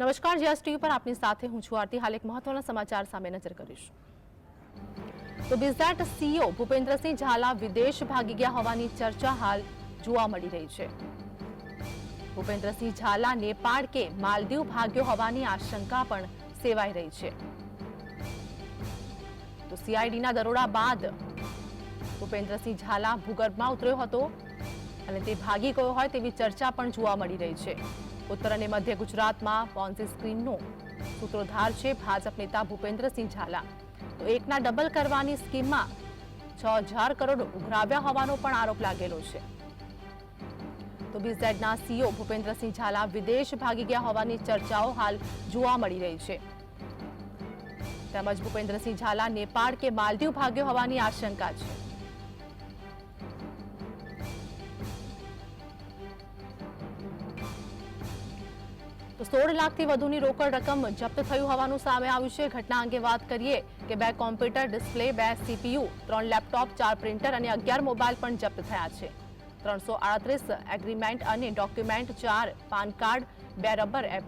નમસ્કાર, GS TV પર આપની સાથે હું છું આરતી. હાલ એક મહત્વના સમાચાર સામે નજર કરીશ. તો બિઝનેટ સીઓ ભૂપેન્દ્રસિંહ ઝાલા વિદેશ ભાગી ગયા હોવાની ચર્ચા હાલ જોવા મળી રહી છે. ભૂપેન્દ્રસિંહ ઝાલા નેપાળ કે માલદીવ ભાગ્યો હોવાની આશંકા પણ સેવાઈ રહી છે. તો સીઆઈડીના દરોડા બાદ ભૂપેન્દ્રસિંહ ઝાલા ભૂગર્ભમાં ઉતર્યો હતો અને તે ભાગી ગયો હોય તેવી ચર્ચા પણ જોવા મળી રહી છે. ઉત્તર અને મધ્ય ગુજરાતમાં પોન્સી સ્કીમનો સૂત્રોધાર છે ભાજપ નેતા ભૂપેન્દ્રસિંહ ઝાલા. તો એકના ડબલ કરવાની સ્કીમમાં છ હજાર કરોડ ઉઘરાવ્યા હોવાનો પણ આરોપ લાગેલો છે. તો બીઝેડના સીઓ ભૂપેન્દ્રસિંહ ઝાલા વિદેશ ભાગી ગયા હોવાની ચર્ચાઓ હાલ જોવા મળી રહી છે. તેમજ ભૂપેન્દ્રસિંહ ઝાલા નેપાળ કે માલદીવ ભાગ્યો હોવાની આશંકા છે. તો સોળ લાખથી વધુની રોકડ રકમ જપ્ત થયું હોવાનું સામે આવ્યું છે. ઘટના અંગે વાત કરીએ કે બે કોમ્પ્યુટર ડિસ્પ્લે, બે સીપીયુ, ત્રણ લેપટોપ, ચાર પ્રિન્ટર અને અગિયાર મોબાઈલ પણ જપ્ત થયા છે. ત્રણસો આડત્રીસ એગ્રીમેન્ટ અને ડોક્યુમેન્ટ, ચાર પાન કાર્ડ, બે રબર એપ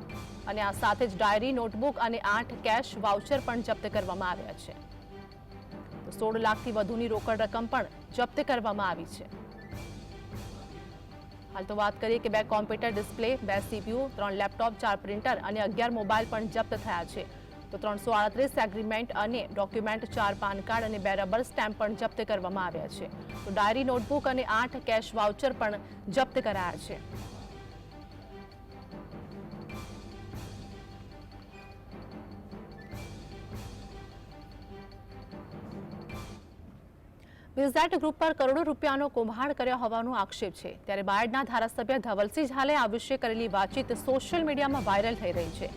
અને આ સાથે જ ડાયરી, નોટબુક અને આઠ કેશ વાઉચર પણ જપ્ત કરવામાં આવ્યા છે. સોળ લાખથી વધુની રોકડ રકમ પણ જપ્ત કરવામાં આવી છે. હાલ તો વાત કરીએ કે બે કોમ્પ્યુટર ડિસ્પ્લે, બે સીપીયુ, ત્રણ લેપટોપ, ચાર પ્રિન્ટર અને અગિયાર મોબાઈલ પણ જપ્ત થયા છે. તો ત્રણસો આડત્રીસ એગ્રીમેન્ટ અને ડોક્યુમેન્ટ, ચાર પાન કાર્ડ અને બે રબર સ્ટેમ્પ પણ જપ્ત કરવામાં આવ્યા છે. તો ડાયરી, નોટબુક અને આઠ કેશ વાઉચર પણ જપ્ત કરાયા છે. વિઝેટ ગ્રુપ પર કરોડો રૂપિયાનો કૌભાંડ કર્યા હોવાનો આક્ષેપ છે. ત્યારે બાયડના ધારાસભ્ય ધવલસિંહ ઝાલે આ વિશે કરેલી વાતચીત સોશિયલ મીડિયામાં વાયરલ થઈ રહી છે.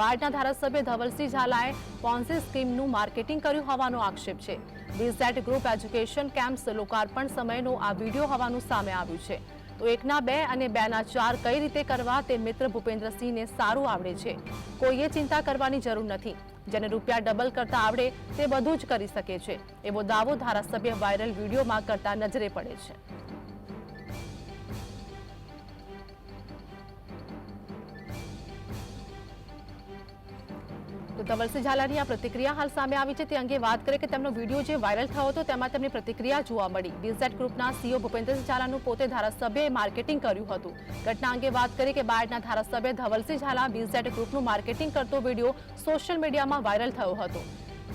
બાયડના ધારાસભ્ય ધવલસિંહ ઝાલાએ પોન્સી સ્કીમનું માર્કેટિંગ કર્યું હોવાનો આક્ષેપ છે. વિઝેટ ગ્રુપ એજ્યુકેશન કેમ્પ્સ લોકાર્પણ સમયનો આ વીડિયો હોવાનું સામે આવ્યું છે. તો એકના બે અને બેના ચાર કઈ રીતે કરવા તે મિત્ર ભૂપેન્દ્રસિંહને સારું આવડે છે, કોઈએ ચિંતા કરવાની જરૂર નથી. જેને રૂપિયા ડબલ કરતા આવડે તે બધું જ કરી શકે છે, એવો દાવો ધારાસભ્ય વાયરલ વિડીયોમાં કરતા નજરે પડે છે. તો ધવલસિંહ ઝાલાની આ પ્રતિક્રિયા હાલ સામે આવી છે. તે અંગે વાત કરીએ કે તેમનો વીડિયો જે વાયરલ થયો હતો તેમાં તેમની પ્રતિક્રિયા જોવા મળી. બીઝેટ ગ્રુપના સીઓ ભૂપેન્દ્રસિંહ ઝાલાનું પોતે ધારાસભ્યએ માર્કેટિંગ કર્યું હતું. ઘટના અંગે વાત કરી કે બાયડના ધારાસભ્ય ધવલસિંહ ઝાલા બીઝેટ ગ્રુપનું માર્કેટિંગ કરતો વીડિયો સોશિયલ મીડિયામાં વાયરલ થયો હતો.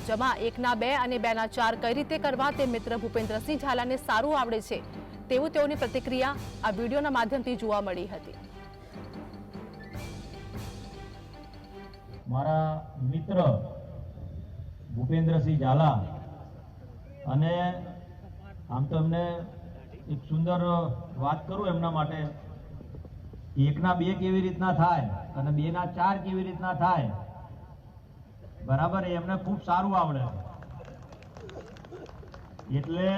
જેમાં એકના બે અને બેના ચાર કઈ રીતે કરવા તે મિત્ર ભૂપેન્દ્રસિંહ ઝાલાને સારું આવડે છે તેવું તેઓની પ્રતિક્રિયા આ વિડીયોના માધ્યમથી જોવા મળી હતી. મારા મિત્ર ભૂપેન્દ્રસિંહ ઝાલા અને આમ તો એમને એક સુંદર વાત કરું એમના માટે, એકના બે કેવી રીતના થાય અને બેના ચાર કેવી રીતના થાય, બરાબર એમને ખૂબ સારું આવડે. એટલે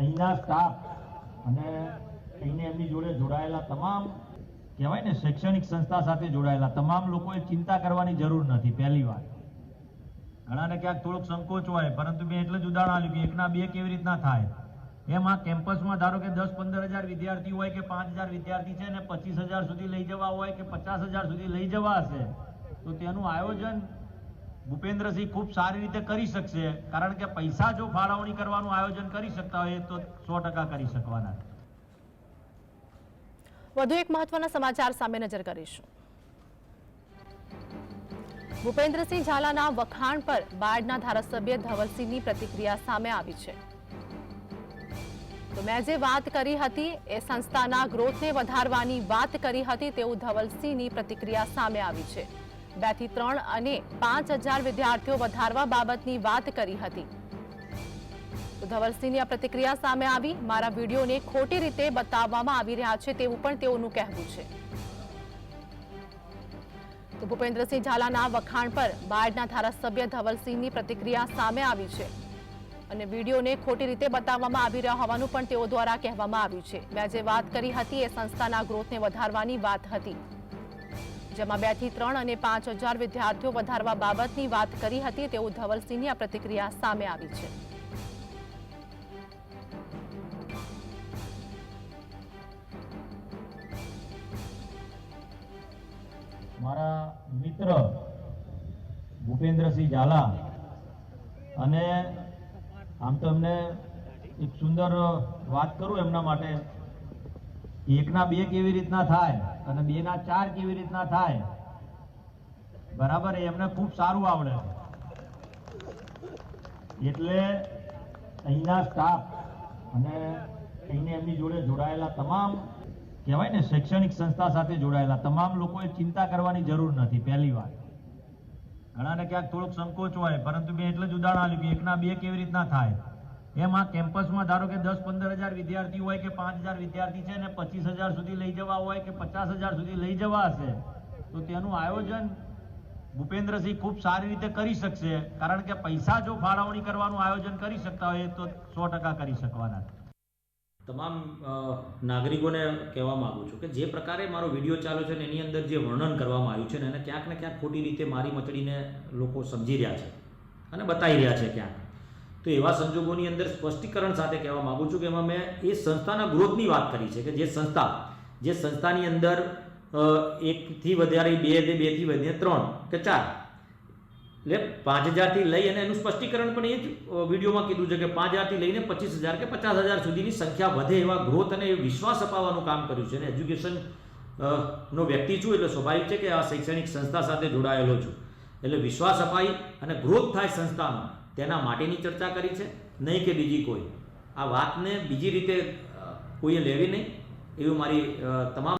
અહીંના સ્ટાફ અને અહીંને એમની જોડે જોડાયેલા તમામ કહેવાય ને, શૈક્ષણિક સંસ્થા સાથે જોડાયેલા તમામ લોકોએ ચિંતા કરવાની જરૂર નથી, પહેલી વાત. ઘણાને ક્યાંક થોડોક સંકોચ હોય, પરંતુ મેં એટલે જ ઉદાહરણ આપ્યું કે એકના બે કેવી રીતના થાય? એમ કેમ્પસમાં ધારો કે દસ પંદર હજાર વિદ્યાર્થી હોય કે પાંચ હજાર વિદ્યાર્થી છે ને પચીસ હજાર સુધી લઈ જવા હોય કે પચાસ હજાર સુધી લઈ જવા હશે, તો તેનું આયોજન ભૂપેન્દ્રસિંહ ખૂબ સારી રીતે કરી શકશે. કારણ કે પૈસા જો ફાળવણી કરવાનું આયોજન કરી શકતા હોય, તો સો ટકા કરી શકવાના. વધુ એક મહત્વના સમાચાર સામે નજર કરીશું. ભૂપેન્દ્રસિંહ ઝાલાના વખાણ પર બાયડના ધારાસભ્ય ધવલસિંહની પ્રતિક્રિયા સામે આવી છે. તો મેં જે વાત કરી હતી, એ સંસ્થાના ગ્રોથને વધારવાની વાત કરી હતી તેવું ધવલસિંહની પ્રતિક્રિયા સામે આવી છે. બેથી ત્રણ અને પાંચ હજાર વિદ્યાર્થીઓ વધારવા બાબતની વાત કરી હતી. તો ધવલસિંહની આ પ્રતિક્રિયા સામે આવી. મારા વિડીયોને ખોટી રીતે બતાવવામાં આવી રહ્યા છે તેવું પણ તેઓનું કહેવું છે. તો ભૂપેન્દ્રસિંહ ઝાલાના વખાણ પર બાયડના ધારાસભ્ય ધવલસિંહની પ્રતિક્રિયા સામે આવી છે. અને વિડીયોને ખોટી રીતે બતાવવામાં આવી રહ્યા હોવાનું પણ તેઓ દ્વારા કહેવામાં આવ્યું છે. મેં જે વાત કરી હતી એ સંસ્થાના ગ્રોથને વધારવાની વાત હતી. જેમાં બેથી ત્રણ અને પાંચ હજાર વિદ્યાર્થીઓ વધારવા બાબતની વાત કરી હતી તેવું ધવલસિંહની આ પ્રતિક્રિયા સામે આવી છે. મારા મિત્ર ભૂપેન્દ્રસિંહ ઝાલા અને આમ તો એમને એક સુંદર વાત કરું એમના માટે. એકના બે કેવી રીતના થાય અને બે ના ચાર કેવી રીતના થાય. બરાબર એમને ખૂબ સારું આવડે. એટલે અહીંના સ્ટાફ અને અહીંને એમની જોડે જોડાયેલા તમામ કહેવાય ને, શૈક્ષણિક સંસ્થા સાથે જોડાયેલા. તમામ લોકોએ ચિંતા કરવાની જરૂર નથી, પહેલી વાર ઘણાને ક્યાંક થોડોક સંકોચ હોય, પરંતુ મેં એટલે જ ઉદાહરણ આપ્યું કે એકના બે કેવી રીતના થાય? એમ કેમ્પસમાં ધારો કે દસ પંદર હજાર વિદ્યાર્થી હોય કે પાંચ હજાર વિદ્યાર્થી છે ને પચીસ હજાર સુધી લઈ જવા હોય કે પચાસ હજાર સુધી લઈ જવા હશે, તો તેનું આયોજન ભૂપેન્દ્રસિંહ ખૂબ સારી રીતે કરી શકશે. કારણ કે પૈસા જો ફાળવણી કરવાનું આયોજન કરી શકતા હોય, તો સો ટકા કરી શકવાના. તમામ નાગરિકોને કહેવા માંગુ છું કે જે પ્રકારે મારો વીડિયો ચાલુ છે ને એની અંદર જે વર્ણન કરવામાં આવ્યું છે ને એને ક્યાંક ને ક્યાંક ખોટી રીતે મારી મચડીને લોકો સમજી રહ્યા છે અને બતાવી રહ્યા છે ક્યાંક. તો એવા સંજોગોની અંદર સ્પષ્ટીકરણ સાથે કહેવા માગું છું કે એમાં મેં એ સંસ્થાના ગ્રોથની વાત કરી છે કે જે સંસ્થા, જે સંસ્થાની અંદર એકથી વધારે બે બેથી વધીને ત્રણ કે ચાર એટલે પાંચ હજારથી લઈ અને એનું સ્પષ્ટીકરણ પણ એ જ વિડીયોમાં કીધું છે કે પાંચ હજારથી લઈને પચીસ હજાર કે પચાસ હજાર સુધીની સંખ્યા વધે એવા ગ્રોથ અને વિશ્વાસ અપાવવાનું કામ કર્યું છે. અને એજ્યુકેશન નો વ્યક્તિ છું એટલે સ્વાભાવિક છે કે આ શૈક્ષણિક સંસ્થા સાથે જોડાયેલો છું. એટલે વિશ્વાસ અપાઈ અને ગ્રોથ થાય સંસ્થામાં, તેના માટેની ચર્ચા કરી છે. નહીં કે બીજી કોઈ. આ વાતને બીજી રીતે કોઈએ લેવી નહીં. એવી મારી તમામ